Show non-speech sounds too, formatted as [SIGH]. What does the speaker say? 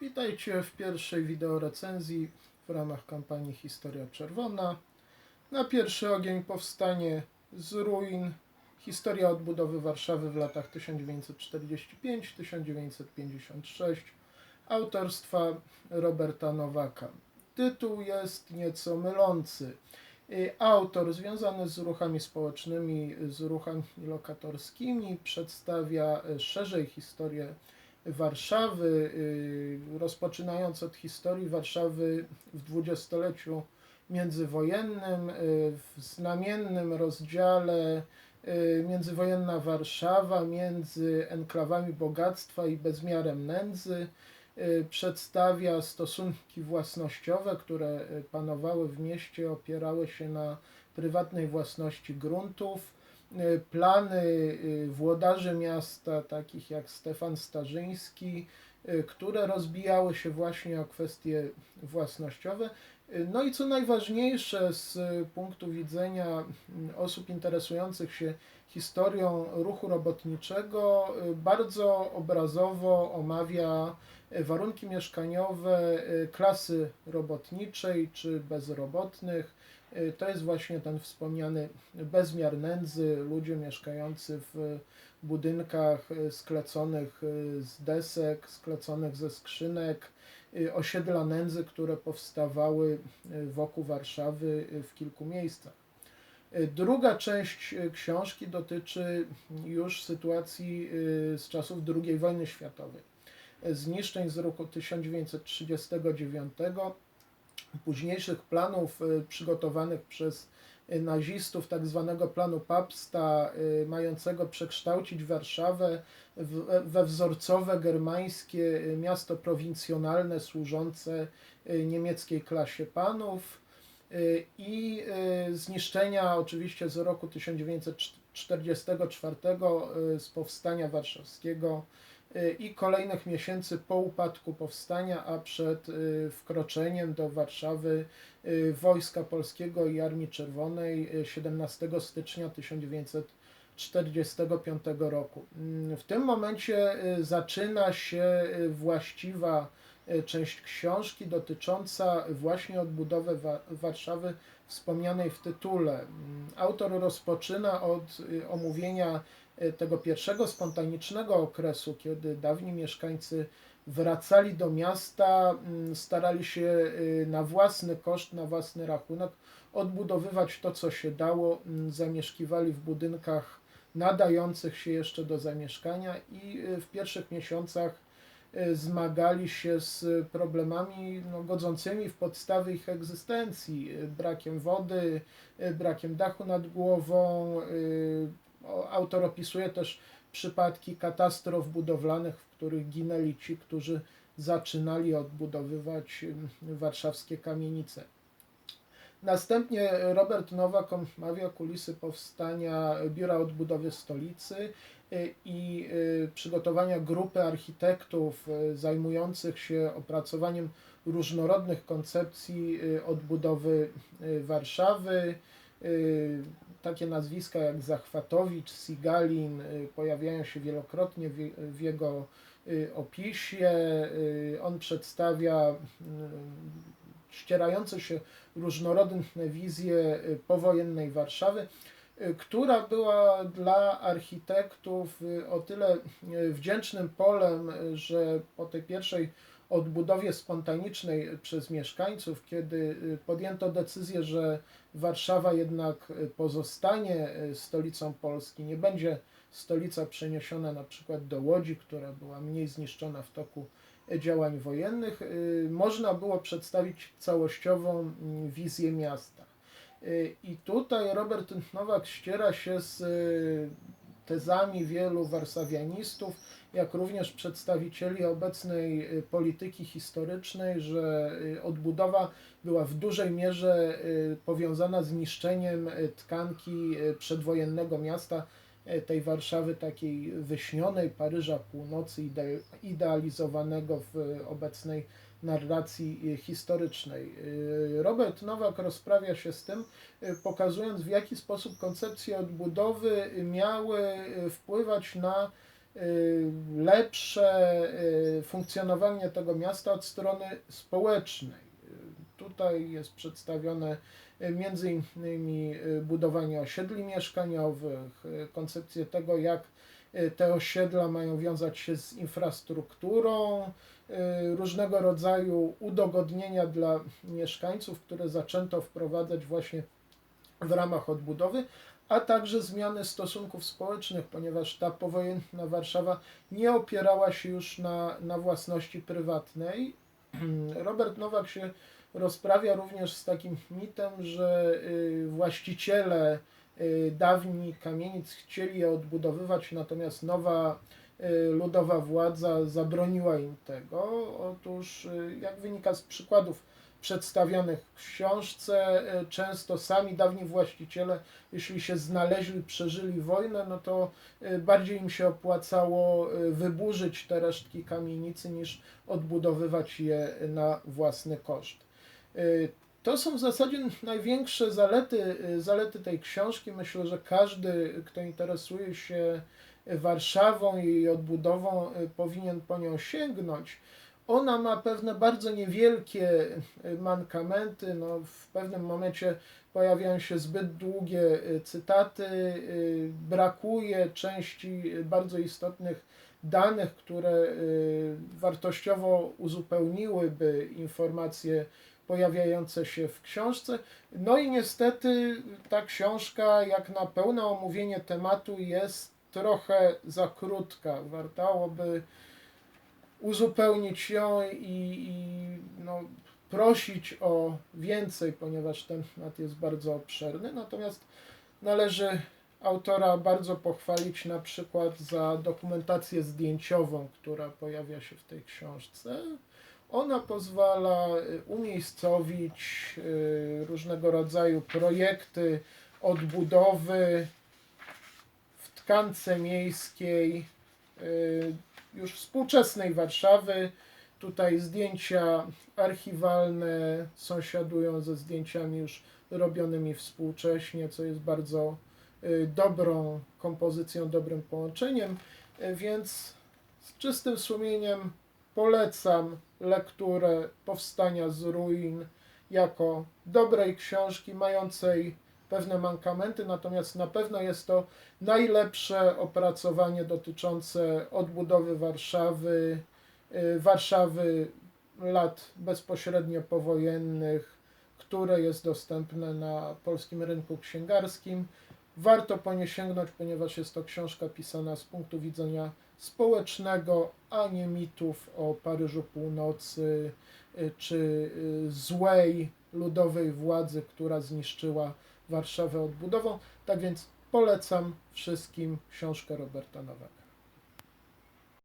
Witajcie w pierwszej wideo recenzji w ramach kampanii Historia Czerwona. Na pierwszy ogień powstanie z ruin Historia odbudowy Warszawy w latach 1945-1956 autorstwa Roberta Nowaka. Tytuł jest nieco mylący. Y, Autor związany z ruchami społecznymi, z ruchami lokatorskimi przedstawia y, szerzej historię Warszawy, y, rozpoczynając od historii Warszawy w dwudziestoleciu międzywojennym, y, w znamiennym rozdziale y, Międzywojenna Warszawa między enklawami bogactwa i bezmiarem nędzy. Y, Przedstawia stosunki własnościowe, które panowały w mieście, opierały się na prywatnej własności gruntów plany włodarzy miasta, takich jak Stefan Starzyński, które rozbijały się właśnie o kwestie własnościowe. Y, No i co najważniejsze z y, punktu widzenia osób interesujących się historią ruchu robotniczego, y, bardzo obrazowo omawia y, warunki mieszkaniowe y, klasy robotniczej czy bezrobotnych, Y, To jest właśnie ten wspomniany bezmiar nędzy, ludzie mieszkający w budynkach y, skleconych z desek, skleconych ze skrzynek, osiedla nędzy, które powstawały wokół Warszawy w kilku miejscach. Druga część książki dotyczy już sytuacji z czasów II wojny światowej. Zniszczeń z roku 1939 późniejszych planów y, przygotowanych przez y, nazistów, tak zwanego planu Papsta, y, mającego przekształcić Warszawę w, we wzorcowe germańskie miasto prowincjonalne służące niemieckiej klasie panów. I zniszczenia oczywiście z roku 1944 y, z powstania warszawskiego i kolejnych miesięcy po upadku powstania, a przed y, wkroczeniem do Warszawy y, Wojska Polskiego i Armii Czerwonej y, 17 stycznia 1945 roku. Mm, W tym momencie y, zaczyna się y, właściwa y, część książki dotycząca właśnie odbudowy Wa- Warszawy wspomnianej w tytule. Mm, Autor rozpoczyna od y, omówienia y, tego pierwszego spontanicznego okresu, kiedy dawni mieszkańcy wracali do miasta, mm, starali się y, na własny koszt, na własny rachunek odbudowywać to, co się dało, mm, zamieszkiwali w budynkach nadających się jeszcze do zamieszkania i y, w pierwszych miesiącach y, zmagali się z problemami no, godzącymi w podstawy ich egzystencji, y, brakiem wody, y, brakiem dachu nad głową. Autor opisuje też przypadki katastrof budowlanych, w których ginęli ci, którzy zaczynali odbudowywać warszawskie kamienice. Następnie Robert Nowak omawia kulisy powstania Biura Odbudowy Stolicy y, i y, przygotowania grupy architektów y, zajmujących się opracowaniem różnorodnych koncepcji odbudowy Warszawy. Takie nazwiska jak Zachwatowicz, Sigalin y, pojawiają się wielokrotnie w, jego y, opisie. Y, On przedstawia ścierające się różnorodne wizje powojennej Warszawy, która była dla architektów o tyle wdzięcznym polem, że po tej pierwszej odbudowie spontanicznej przez mieszkańców, kiedy y, podjęto decyzję, że Warszawa jednak y, pozostanie y, stolicą Polski, nie będzie stolica przeniesiona na przykład do Łodzi, która była mniej zniszczona w toku działań wojennych, można było przedstawić całościową mm, wizję miasta. I tutaj Robert Nowak ściera się z tezami wielu warszawianistów, jak również przedstawicieli obecnej y, polityki historycznej, że y, odbudowa była w dużej mierze y, powiązana z niszczeniem tkanki przedwojennego miasta, tej Warszawy takiej wyśnionej, Paryża północy, ide- idealizowanego w obecnej narracji historycznej. Robert Nowak rozprawia się z tym, pokazując w jaki sposób koncepcje odbudowy miały wpływać na lepsze y, funkcjonowanie tego miasta od strony społecznej. Y, Tutaj jest przedstawione y, między innymi y, budowanie osiedli mieszkaniowych, y, koncepcję tego, jak y, te osiedla mają wiązać się z infrastrukturą, y, różnego rodzaju udogodnienia dla mieszkańców, które zaczęto wprowadzać właśnie w ramach odbudowy, a także zmiany stosunków społecznych, ponieważ ta powojenna Warszawa nie opierała się już na, na własności prywatnej. [CLEARS THROAT] Robert Nowak się rozprawia również z takim mitem, że y, właściciele y, dawni kamienic chcieli je odbudowywać, natomiast nowa y, ludowa władza zabroniła im tego. Otóż, jak wynika z przykładów przedstawionych w książce, y, często sami dawni właściciele, jeśli się znaleźli, przeżyli wojnę, no to y, bardziej im się opłacało y, wyburzyć te resztki kamienicy niż odbudowywać je na własny koszt. To są w zasadzie największe zalety, zalety tej książki. Myślę, że każdy, kto interesuje się Warszawą i jej odbudową, powinien po nią sięgnąć. Ona ma pewne bardzo niewielkie y, mankamenty. No, w pewnym momencie pojawiają się zbyt długie y, cytaty, y, brakuje części bardzo istotnych danych, które wartościowo uzupełniłyby informacje pojawiające się w książce. No i niestety ta książka, jak na pełne omówienie tematu, jest trochę za krótka. Wartałoby uzupełnić ją i, i no, prosić o więcej, ponieważ ten temat jest bardzo obszerny. Natomiast należy autora bardzo pochwalić na przykład za dokumentację zdjęciową, która pojawia się w tej książce. Ona pozwala y, umiejscowić y, różnego rodzaju projekty odbudowy w tkance miejskiej już współczesnej Warszawy. Tutaj zdjęcia archiwalne sąsiadują ze zdjęciami już robionymi współcześnie, co jest bardzo y, dobrą kompozycją, dobrym połączeniem, Y, więc z czystym sumieniem polecam lekturę Powstania z ruin jako dobrej książki mającej pewne mankamenty, natomiast na pewno jest to najlepsze opracowanie dotyczące odbudowy Warszawy, y, Warszawy lat bezpośrednio powojennych, które jest dostępne na polskim rynku księgarskim. Warto po nie sięgnąć, ponieważ jest to książka pisana z punktu widzenia społecznego, a nie mitów o Paryżu Północy y, czy y, złej ludowej władzy, która zniszczyła Warszawę odbudową. Tak więc polecam wszystkim książkę Roberta Nowaka.